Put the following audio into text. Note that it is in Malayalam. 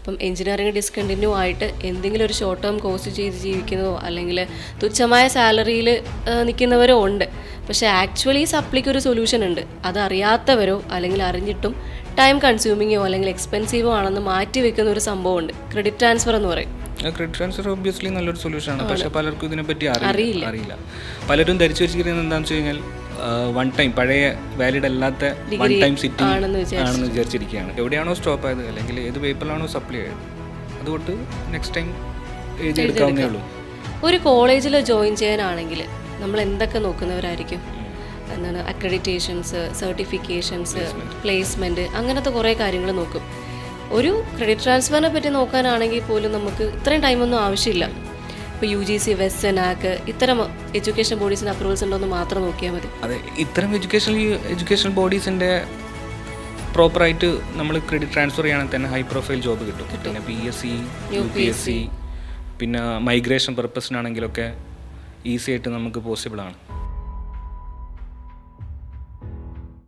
അപ്പം എഞ്ചിനീയറിംഗ് ഡിസ്കണ്ടിന്യൂ ആയിട്ട് എന്തെങ്കിലും ഒരു ഷോർട്ട് ടേം കോഴ്സ് ചെയ്ത് ജീവിക്കുന്നതോ അല്ലെങ്കിൽ തുച്ഛമായ സാലറിയിൽ നിൽക്കുന്നവരോ ഉണ്ട്. പക്ഷേ ആക്ച്വലി സപ്ലിക്ക് ഒരു സൊല്യൂഷൻ ഉണ്ട്. അത് അറിയാത്തവരോ അല്ലെങ്കിൽ അറിഞ്ഞിട്ടും ടൈം കൺസ്യൂമിങ്ങോ അല്ലെങ്കിൽ എക്സ്പെൻസീവോ ആണെന്ന് മാറ്റി വെക്കുന്ന ഒരു സംഭവമുണ്ട് ക്രെഡിറ്റ് ട്രാൻസ്ഫർ എന്ന് പറയും. ക്രെഡിറ്റ് ട്രാൻസ്ഫർ ഒബ്വിയസ്ലി നല്ലൊരു സൊല്യൂഷനാണ് പക്ഷേ പലർക്കും ഇതിനെപ്പറ്റി അറിയില്ല. അറിയില്ല. അറിയില്ല. പലരും ധരിച്ചു വെച്ചിരിക്കുന്നത് എന്താണെന്ന് വെച്ച് കഴിഞ്ഞാൽ വൺ ടൈം പഴയ വാലിഡ് അല്ലാത്ത വൺ ടൈം സിറ്റി ആണെന്ന് വിചാരിച്ച്. ആണെന്ന് വിചാരിച്ചിരിക്കുകയാണ്. എവിടെയാണോ സ്റ്റോപ്പ് ആയത് അല്ലെങ്കിൽ ഏത് പേപ്പറിലാണോ സപ്ലൈ ആയത്. അതുകൊണ്ട് നെക്സ്റ്റ് ടൈം എഴുതി എഴുതിയെടുക്കാവുന്നേ ഉള്ളൂ. ഒരു കോളേജിൽ ജോയിൻ ചെയ്യാനാണെങ്കിൽ നമ്മൾ എന്തൊക്കെ നോക്കുന്നവരായിരിക്കും? എന്താണ് അക്രഡിറ്റേഷൻസ് സർട്ടിഫിക്കേഷൻസ് പ്ലേസ്മെന്റ് അങ്ങനത്തെ കുറേ കാര്യങ്ങൾ നോക്കും. ഒരു ക്രെഡിറ്റ് ട്രാൻസ്ഫറിനെ പറ്റി നോക്കാനാണെങ്കിൽ പോലും നമുക്ക് ഇത്രയും ടൈമൊന്നും ആവശ്യമില്ല. ഇപ്പോൾ യു ജി സി വെസ്റ്റേൺ ആക്ക് ഇത്തരം എഡ്യൂക്കേഷൻ ബോഡീസിന്റെ അപ്രൂവൽസ് ഉണ്ടോ എന്ന് മാത്രം നോക്കിയാൽ മതി. അതെ ഇത്തരം എഡ്യൂക്കേഷൻ എഡ്യൂക്കേഷൻ ബോഡീസിന്റെ പ്രോപ്പറായിട്ട് നമ്മൾ ക്രെഡിറ്റ് ട്രാൻസ്ഫർ ചെയ്യുകയാണെങ്കിൽ തന്നെ ഹൈ പ്രൊഫൈൽ ജോബ് കിട്ടും. പിന്നെ P S C U P S C പിന്നെ മൈഗ്രേഷൻ പർപ്പസിനാണെങ്കിലൊക്കെ ഈസി ആയിട്ട് നമുക്ക് പോസിബിൾ ആണ്.